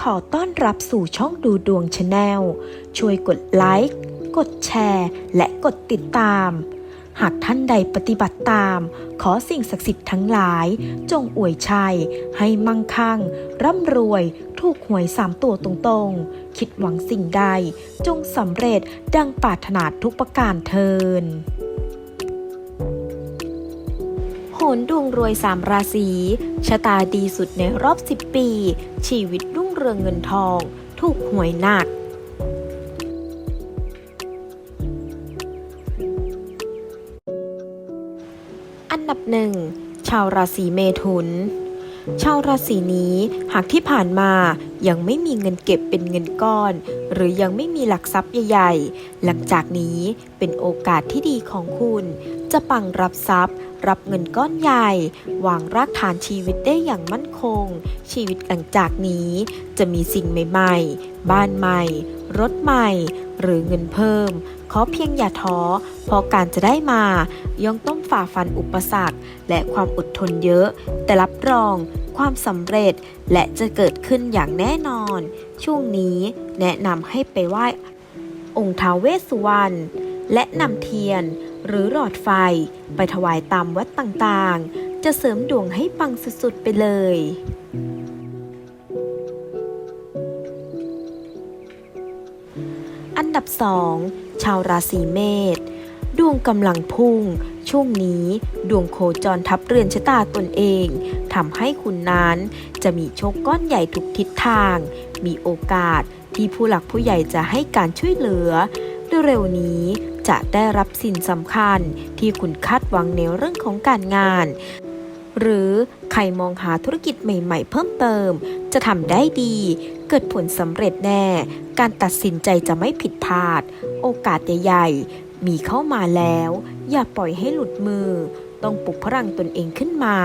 ขอต้อนรับสู่ช่องดูดวงชาแนล ช่วยกดไลค์ กดแชร์ และกดติดตาม หากท่านใดปฏิบัติตาม ขอสิ่งศักดิ์สิทธิ์ทั้งหลาย จงอวยชัย ให้มั่งคั่ง ร่ำรวย ถูกหวยสามตัวตรงๆ คิดหวังสิ่งใด จงสำเร็จดังปรารถนาทุกประการเทินโหนดวงรวยสามราศีชะตาดีสุดในรอบ 10 ปี ชีวิตร เรืองเงินทอง ถูกหวยหนักอันดับหนึ่งชาวราศีเมถุน ชาวราศีนี้หากที่ผ่านมายังไม่มีเงินเก็บเป็นเงินก้อน หรือยังไม่มีหลักทรัพย์ใหญ่ๆ หลังจากนี้เป็นโอกาสที่ดีของคุณ จะปังรับทรัพย์ รับเงินก้อนใหญ่วางรากฐานชีวิตได้อย่างมั่นคง ชีวิตหลังจากนี้จะมีสิ่งใหม่ๆ บ้านใหม่ รถใหม่ หรือเงินเพิ่มขอเพียงอย่าท้อเพราะการจะได้มาย่อมต้องฝ่าฟันอุปสรรค และความอดทนเยอะ แต่รับรอง ความสำเร็จและจะเกิดขึ้นอย่างแน่นอน ช่วงนี้แนะนำให้ไปไหว้องค์ท้าวเวสสุวรรณและนำเทียนหรือหลอดไฟไปถวายตามวัดต่างๆ จะเสริมดวงให้ปังสุดๆไปเลยอันดับ 2 ชาวราศีเมษ ดวงกำลังพุ่ง ช่วงนี้ดวงโคจรทับเรือนชะตาตนเองทำให้คุณนั้นจะมีโชคก้อนใหญ่ทุกทิศทาง มีโอกาสที่ผู้หลักผู้ใหญ่จะให้การช่วยเหลือเร็วๆนี้จะได้รับสิ่งสำคัญที่คุณคาดหวังในเรื่องของการงาน หรือใครมองหาธุรกิจใหม่ๆ เพิ่มเติม จะทำได้ดี เกิดผลสำเร็จแน่ การตัดสินใจจะไม่ผิดพลาด โอกาสใหญ่ๆ มีเข้ามาแล้ว อย่าปล่อยให้หลุดมือ ต้องปลุกพลังตนเองขึ้นมา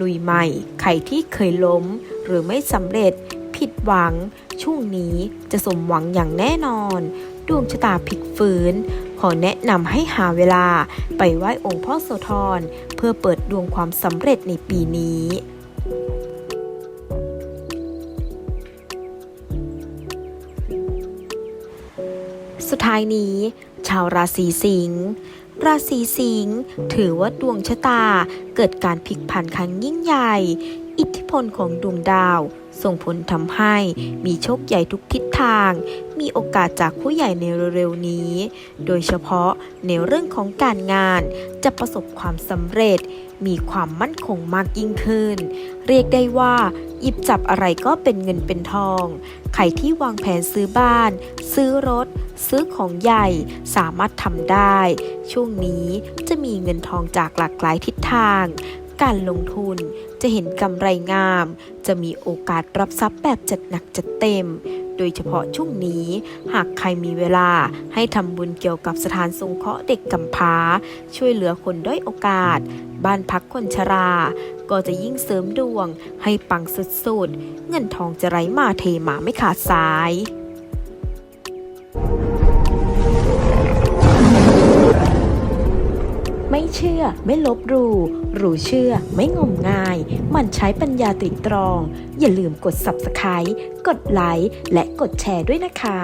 ลุยใหม่ ใครที่เคยล้ม หรือไม่สำเร็จ ผิดหวัง ช่วงนี้จะสมหวังอย่างแน่นอน ดวงชะตาพลิกฟื้นขอแนะนำให้หาเวลา ไปไหว้องค์พ่อโสธรเพื่อเปิดดวงความสำเร็จในปีนี้ สุดท้ายนี้ ชาวราศีสิงห์ราศีสิงห์ถือว่าดวงชะตาเกิดการพลิกผันครั้งยิ่งใหญ่ อิทธิพลของดวงดาว ส่งผลทำให้มีโชคใหญ่ทุกทิศทาง มีโอกาสจากผู้ใหญ่ในเร็วๆนี้ โดยเฉพาะในเรื่องของการงานจะประสบความสำเร็จ มีความมั่นคงมากยิ่งขึ้น เรียกได้ว่า หยิบจับอะไรก็เป็นเงินเป็นทอง ใครที่วางแผนซื้อบ้าน ซื้อรถ ซื้อของใหญ่สามารถทำได้ ช่วงนี้จะมีเงินทองจากหลากหลายทิศทาง การลงทุนจะเห็นกำไรงาม จะมีโอกาสรับทรัพย์แบบจัดหนักจัดเต็ม โดยเฉพาะช่วงนี้ หากใครมีเวลาให้ทำบุญเกี่ยวกับสถานสงเคราะห์เด็กกำพร้า ช่วยเหลือคนด้อยโอกาส บ้านพักคนชรา ก็จะยิ่งเสริมดวงให้ปังสุดๆ เงินทองจะไหลมาเทมาไม่ขาดสาย เชื่อไม่ลบหลู่รู้เชื่อไม่งมงาย มันใช้ปัญญาตรีตรอง อย่าลืมกด Subscribe กดไลค์และกดแชร์ด้วยนะคะ